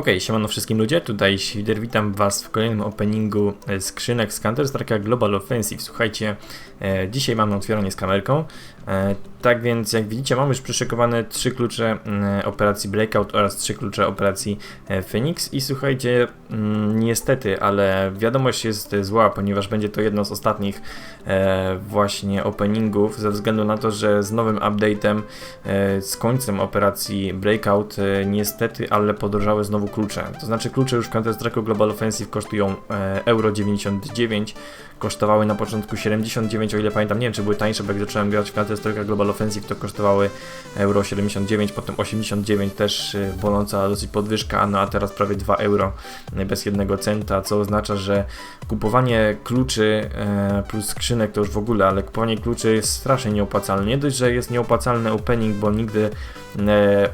Okej, siemano wszystkim ludzie, tutaj Świder, witam was w kolejnym openingu e, skrzynek z Counter-Strike'a Global Offensive. Słuchajcie, e, dzisiaj mamy otwieranie z kamerką, tak więc jak widzicie mamy już przyszykowane trzy klucze mm, operacji Breakout oraz trzy klucze operacji e, Phoenix i słuchajcie, mm, niestety, ale wiadomość jest zła, ponieważ będzie to jedno z ostatnich e, właśnie openingów, ze względu na to, że z nowym update'em, e, z końcem operacji Breakout, e, niestety, ale podrożały znowu klucze. To znaczy klucze już w Counter-Strike'u Global Offensive kosztują e, euro 99, kosztowały na początku 79, o ile pamiętam, nie wiem czy były tańsze, bo jak zacząłem grać w Counter-Strike'a Global Offensive to kosztowały euro 79, potem 89 też boląca dosyć podwyżka, no a teraz prawie 2 euro e, bez jednego centa, co oznacza, że kupowanie kluczy e, plus skrzynek to już w ogóle, ale kupowanie kluczy jest strasznie nieopłacalne. Nie dość, że jest nieopłacalny opening, bo nigdy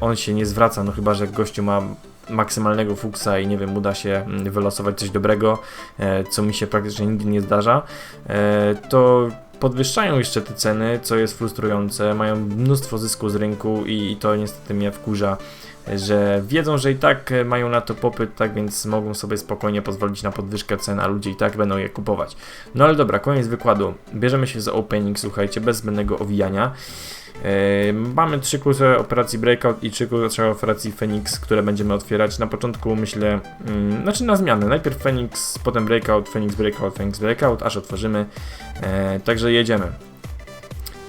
on się nie zwraca, no chyba, że gościu ma maksymalnego fuksa i nie wiem, uda się mm, wylosować coś dobrego, e, co mi się praktycznie nigdy nie zdarza, e, to podwyższają jeszcze te ceny, co jest frustrujące, mają mnóstwo zysku z rynku i, to niestety mnie wkurza, że wiedzą, że i tak e, mają na to popyt, tak więc mogą sobie spokojnie pozwolić na podwyżkę cen, a ludzie i tak będą je kupować. No ale dobra, koniec wykładu. Bierzemy się za opening, słuchajcie, bez zbędnego owijania. Mamy trzy klucze operacji Breakout i trzy klucze operacji Phoenix, które będziemy otwierać. Na początku myślę, mm, znaczy na zmianę. Najpierw Phoenix, potem Breakout, Phoenix Breakout, Phoenix Breakout, aż otworzymy. E, także jedziemy.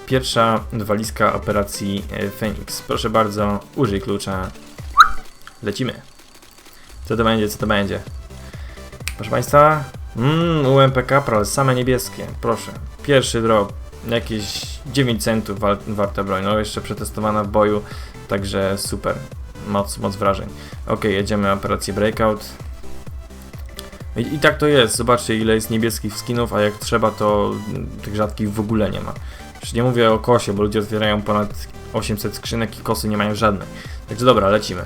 Pierwsza walizka operacji e, Phoenix. Proszę bardzo, użyj klucza. Lecimy. Co to będzie, co to będzie? Proszę Państwa, mmm, UMP Capral, same niebieskie, proszę. Pierwszy drop, jakieś 9 centów wa- warta broń, no jeszcze przetestowana w boju, także super, moc, moc wrażeń. Ok, jedziemy operację Breakout. I, I tak to jest, zobaczcie ile jest niebieskich skinów, a jak trzeba to tych rzadkich w ogóle nie ma. Już nie mówię o kosie, bo ludzie otwierają ponad 800 skrzynek i kosy nie mają żadnej. Także dobra, lecimy.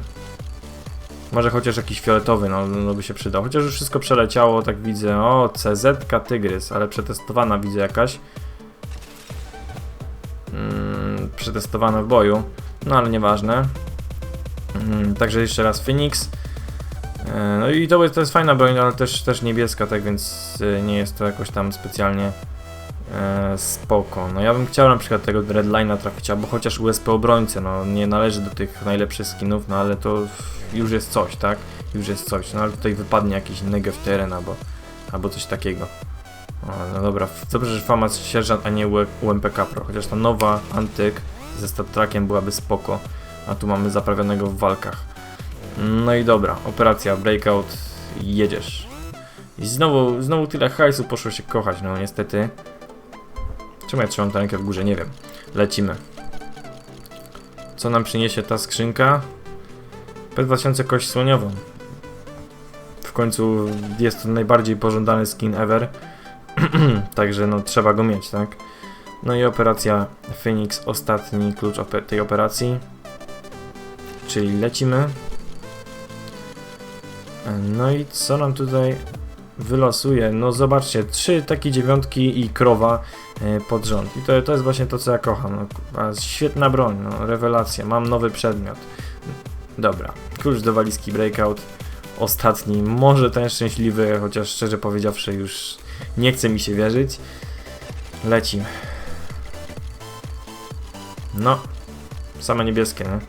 Może chociaż jakiś fioletowy, no, no by się przydał. Chociaż już wszystko przeleciało, tak widzę. O, CZ Tygrys, ale przetestowana widzę jakaś. Mm, przetestowana w boju, no ale nieważne. Mm, także jeszcze raz Phoenix. E, No i to, to jest fajna broń, ale też, też niebieska, tak więc e, nie jest to jakoś tam specjalnie e, spoko. No ja bym chciał na przykład tego Redline'a trafić, albo chociaż USP obrońcę, no nie należy do tych najlepszych skinów, no ale to już jest coś, tak? Już jest coś, no ale tutaj wypadnie jakiś Negev Teren albo, albo coś takiego. No dobra, dobrze, że Fama sierżant, a nie UE UMPK Pro, chociaż ta nowa Antyk ze Star Trekiem byłaby spoko, a tu mamy zaprawionego w walkach. No i dobra, operacja Breakout, jedziesz. I znowu, znowu tyle hajsu poszło się kochać, no niestety. Czemu ja trzymam tę rękę w górze? Nie wiem. Lecimy. Co nam przyniesie ta skrzynka? P2000 kość słoniową. W końcu jest to najbardziej pożądany skin ever. Także no trzeba go mieć, tak? No i operacja Phoenix, ostatni klucz tej operacji. Czyli lecimy. No i co nam tutaj wylosuje? No zobaczcie, trzy takie dziewiątki i krowa e, pod rząd. I to, to jest właśnie to, co ja kocham. No, świetna broń, no, rewelacja. Mam nowy przedmiot. Dobra, klucz do walizki Breakout. Ostatni, może ten szczęśliwy, chociaż szczerze powiedziawszy już nie chce mi się wierzyć. Lecimy. No, same niebieskie, nie?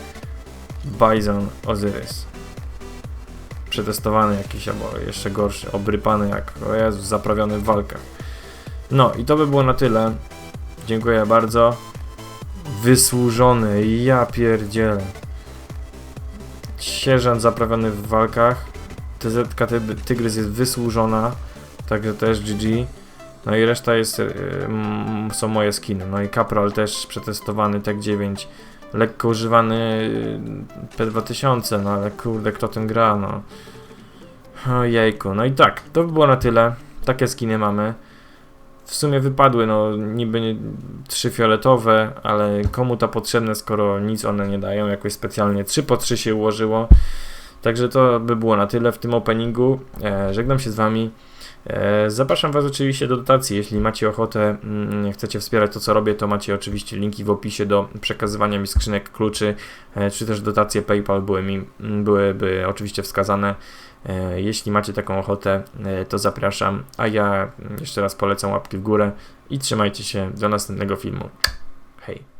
Bison Ozyrys. Przetestowany jakiś, albo jeszcze gorszy, obrypany jak, o zaprawiony w walkach. No i to by było na tyle. Dziękuję bardzo. Wysłużony, ja pierdzielę. Sierżant zaprawiony w walkach. TZK Ty- Tygrys jest wysłużona. Także też GG. No i reszta jest, mm, są moje skiny. No i Capral też przetestowany, Tech 9. Lekko używany yy, P2000, no ale kurde, kto tym gra, no. Ojejku, no i tak, to by było na tyle. Takie skiny mamy. W sumie wypadły, no niby nie, trzy fioletowe, ale komu to potrzebne, skoro nic one nie dają, jakoś specjalnie 3 po 3 się ułożyło. Także to by było na tyle w tym openingu. E, żegnam się z wami. E, Zapraszam Was oczywiście do dotacji. Jeśli macie ochotę, mm, chcecie wspierać to, co robię, to macie oczywiście linki w opisie do przekazywania mi skrzynek kluczy, e, czy też dotacje PayPal były mi, byłyby oczywiście wskazane. Jeśli macie taką ochotę, to zapraszam. A ja mm, jeszcze raz polecam łapki w górę i trzymajcie się do następnego filmu. Hej.